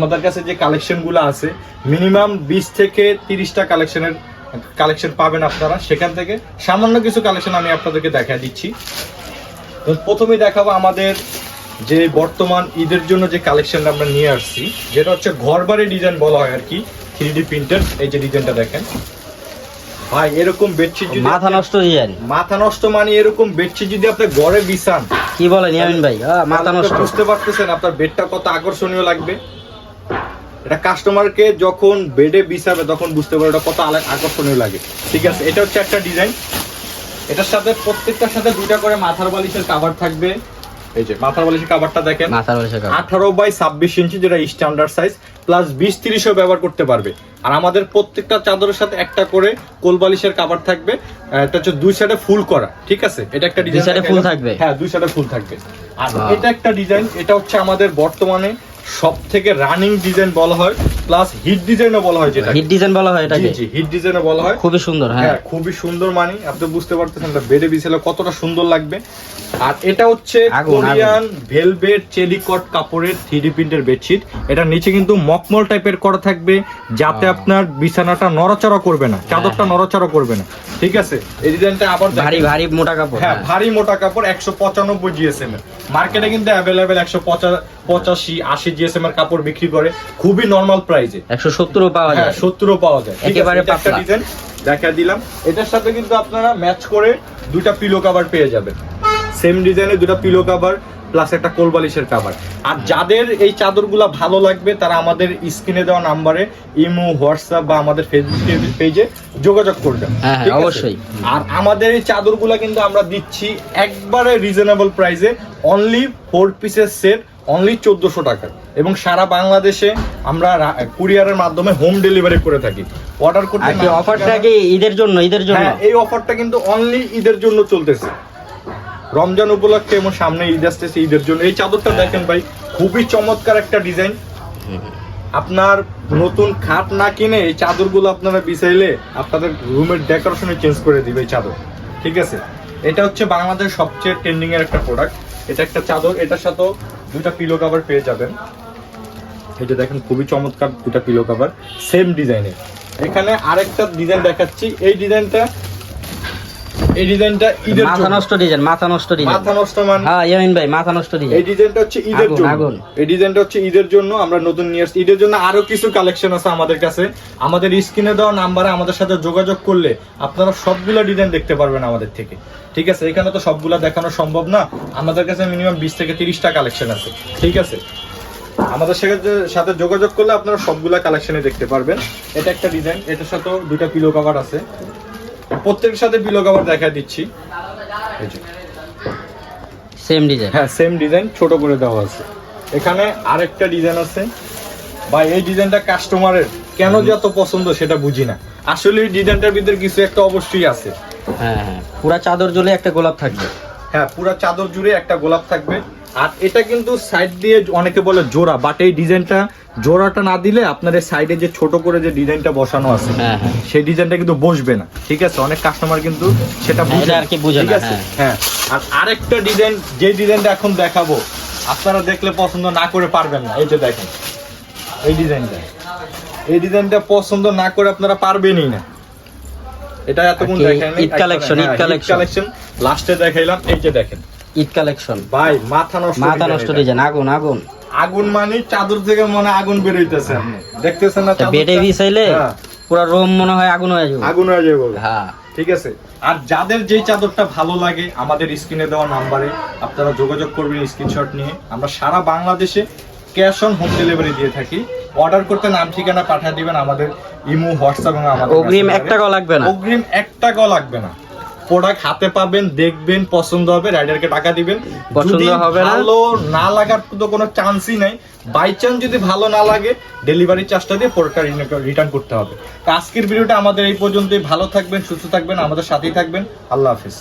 আমাদের কাছে যে কালেকশনগুলো আছে মিনিমাম বিশ থেকে তিরিশটা কালেকশনের কালেকশন পাবেন আপনারা। সেখান থেকে সামান্য কিছু কালেকশন আমি আপনাদেরকে দেখা দিচ্ছি। তো প্রথমেই দেখাবো আমাদের যে বর্তমান ঈদের জন্য যে কালেকশনটা আমরা নিয়ে আসছি যেটা হচ্ছে ঘর বাড়ি ডিজাইন বলা হয় আর কি থ্রি ডি প্রিন্টার এই যে ডিজাইনটা দেখেন। ভাই এরকম বেডশিট যদি মাথা নষ্ট হয়ে যায় মাথা নষ্ট মানে এরকম বেডশিট যদি আপনি ঘরে বিছান। কি বলেন ইয়ামিন ভাই? মাথা নষ্ট। বুঝতে পারতেছেন আপনার বেডটা কত আকর্ষণীয় লাগবে। এটা কাস্টমারকে যখন বেডে বিছাবে তখন বুঝতে পারবে এটা কত আকর্ষণীয় লাগে। ঠিক আছে এটা হচ্ছে একটা ডিজাইন এটার সাথে প্রত্যেকটার সাথে দুইটা করে মাথার বালিশের কাভার থাকবে। এই যে মাথার বালিশের কাভারটা দেখেন। মাথার বলে শেখা আঠারো বাই ছাব্বিশ ইঞ্চি যেটা স্ট্যান্ডার্ড সাইজ প্লাস বিশ তিরিশও ব্যবহার করতে পারবে। আর আমাদের প্রত্যেকটা চাদরের সাথে একটা করে কোল বালিশের কাভার থাকবে। এটা হচ্ছে দুই সাইডে ফুল করা। ঠিক আছে? এটা একটা ডিজাইন side এ ফুল থাকবে? হ্যাঁ দুই সাইডে ফুল থাকবে। আর এটা একটা ডিজাইন এটা হচ্ছে আমাদের বর্তমানে সব থেকে রানিং ডিজাইন বলা হয় প্লাস হিট ডিজাইনও বলা হয় যেটা হিট ডিজাইন বলা হয় এটাকে। জি হিট ডিজাইনও বলা হয়। খুবই সুন্দর হ্যাঁ। হ্যাঁ খুবই সুন্দর মানে। আপনি বুঝতে পারতেছেন বেডে বিছালে কতটা সুন্দর লাগবে। আর এটা হচ্ছে কোরিয়ান ভেলভেট চেলিকট কাপড়ের থ্রি প্রিন্টের বেডশিট এটা নিচে কিন্তু মকমল টাইপের করা থাকবে যাতে আপনার বিছানাটা নড়াচড়া করবে না চাদরটা নড়াচড়া করবে না। ঠিক আছে? এই ডিজাইনটা আবার ভারী ভারী মোটা কাপড় হ্যাঁ হ্যাঁ। ভারী মোটা কাপড় একশো পঁচানব্বই জিএসএম এর। মার্কেটে কিন্তু অ্যাভেলেবেল একশো পঁচাশি আশি জিএসএম এর কাপড় বিক্রি করে। খুবই নর্মাল প্রাইসে একশো সত্তরও পাওয়া হ্যাঁ যায়। সত্তরও পাওয়া যায়। একেবারে পাতলা। ডিজাইন দেখা দিলাম। এটার সাথে কিন্তু আপনারা ম্যাচ করে দুইটা পিলো কভার পেয়ে যাবেন। সেম ডিজাইনে দুটো পিলো কভার প্লাস একটা কোল বালিশের কাভার আর যাদের এই চাদরগুলো ভালো লাগবে তারা আমাদের স্ক্রিনে দেওয়া নাম্বারে ইমো হোয়াটসঅ্যাপ বা আমাদের ফেসবুক পেজে যোগাযোগ করবেন। হ্যাঁ, হ্যাঁ? অবশ্যই। আর আমাদের এই চাদরগুলো কিন্তু আমরা দিচ্ছি একবারে রিজনেবল প্রাইসে অনলি ফোর পিসের সেট অনলি চোদ্দশো টাকা। এবং সারা বাংলাদেশে আমরা কুরিয়ারের মাধ্যমে হোম ডেলিভারি করে থাকি। অর্ডার করতে আর কি না- অফারটা কি ঈদের জন্য ঈদের জন্য? হ্যাঁ এই অফারটা কিন্তু অনলি ঈদের জন্য চলতেছে। রমজান উপলক্ষে এবং সামনে ঈদ আসতেছে ঈদের জন্য। এই চাদরটা দেখেন ভাই, খুবই চমৎকার একটা ডিজাইন আপনার নতুন খাট না কিনে এই চাদরগুলো আপনারা বিছাইলে আপনাদের রুমের ডেকোরেশনে চেঞ্জ করে দিবে এই চাদর। ঠিক আছে? এটা হচ্ছে বাংলাদেশের সবচেয়ে ট্রেন্ডিং এর একটা প্রোডাক্ট এটা একটা চাদর, এটার সাথেও দুইটা পিলো কভার পেয়ে যাবেন। এটা দেখেন, খুবই চমৎকার দুটা পিলো কাভার সেম ডিজাইনের এখানে আরেকটা ডিজাইন দেখাচ্ছি। এই ডিজাইনটা এই ডিজাইনটা ঈদের মাথা নষ্ট ডিজাইন মাথা নষ্ট ডিজাইন মাথা নষ্ট মানে? হ্যাঁ ইয়ামিন ভাই মাথা নষ্ট এই ডিজাইনটা হচ্ছে ঈদের জন্য। এই ডিজাইনটা হচ্ছে ঈদের জন্য আমরা নতুন নিয়ে আসছি। ঈদের জন্য আরও কিছু কালেকশন আছে আমাদের কাছে। আমাদের স্ক্রিনে দেওয়া নাম্বারে আমাদের সাথে যোগাযোগ করলে আপনারা সবগুলা ডিজাইন দেখতে পারবেন আমাদের থেকে। ঠিক আছে? এখানে তো সবগুলা দেখানো সম্ভব না। আমাদের কাছে মিনিমাম বিশ থেকে তিরিশটা কালেকশন আছে। ঠিক আছে? আমাদের সাথে সাথে যোগাযোগ করলে আপনারা সবগুলা কালেকশনে দেখতে পারবেন। এটা একটা ডিজাইন এটার সাথেও দুইটা পিলো কভার আছে। প্রত্যেকের সাথে পিলো কভার দেখা দিচ্ছি। সেম ডিজাইন হ্যাঁ সেম ডিজাইন ছোট করে দেওয়া আছে। এখানে আরেকটা ডিজাইন আছে। বা এই ডিজাইনটা কাস্টমারের কেন যত পছন্দ সেটা বুঝি না। আসলে এই ডিজাইনটার ভিতরে কিছু একটা অবশ্যই আছে। হ্যাঁ হ্যাঁ। পুরা চাদর জুড়ে একটা গোলাপ থাকবে। হ্যাঁ পুরো চাদর জুড়ে একটা গোলাপ থাকবে। আর এটা কিন্তু সাইড দিয়ে অনেকে বলে জোড়া বাট এই ডিজাইনটা জোড়াটা না দিলে আপনার এই সাইডে যে ছোট করে যে ডিজাইনটা বসানো আছে হ্যাঁ হ্যাঁ। সেই ডিজাইনটা কিন্তু বসবে না। ঠিক আছে? অনেক কাস্টমার কিন্তু সেটা হ্যাঁ, বুঝে আর কি বুঝে ঠিক না, আছে? হ্যাঁ। আর আরেকটা ডিজাইন যে ডিজাইনটা এখন দেখাবো আপনারা দেখলে পছন্দ না করে পারবেন না। এই যে দেখেন এই ডিজাইনটা এই ডিজাইনটা পছন্দ না করে আপনারা পারবেনই না। এটা এতক্ষণ দেখেন ঈদ collection, ঈদ কালেকশন লাস্টে দেখাইলাম এই যে দেখেন। ঈদ কালেকশন। ভাই মাথা নষ্ট মাথা নষ্ট। ডিজাইন আগুন আগুন। আগুন মানে চাদর থেকে মনে হয় আগুন বেরোইতেছে আপনি দেখতেছেন না চাদরটা? বেডে বিছাইলে হ্যাঁ, পুরা রুম মনে হয় আগুন হয়ে যাবে। আগুন হয়ে যাবে। হ্যাঁ। ঠিক আছে। আর যাদের যেই চাদরটা ভালো লাগে আমাদের স্ক্রিনে দেওয়া নাম্বারে আপনারা যোগাযোগ করবেন স্ক্রিনশট নিয়ে। আমরা সারা বাংলাদেশে ক্যাশ অন হোম ডেলিভারি দিয়ে থাকি। অর্ডার করতে নাম ঠিকানা পাঠিয়ে দিবেন আমাদের ইমো হোয়াটসঅ্যাপ এবং আমাদের অগ্রিম এক messenger-এ। টাকাও লাগবে না। অগ্রিম এক টাকাও লাগবে না। প্রোডাক্ট হাতে পাবেন দেখবেন পছন্দ হবে রাইডারকে টাকা দিবেন। পছন্দ হবে না? ভালো না লাগার তো কোনো চান্সই নাই। বাই চান্স যদি ভালো না লাগে ডেলিভারি চার্জটা দিয়ে প্রোডাক্টটা রিটার্ন করতে হবে। তো আজকের ভিডিওটা আমাদের এই পর্যন্তই। ভালো থাকবেন সুস্থ থাকবেন আমাদের সাথেই থাকবেন। আল্লাহ হাফিজ।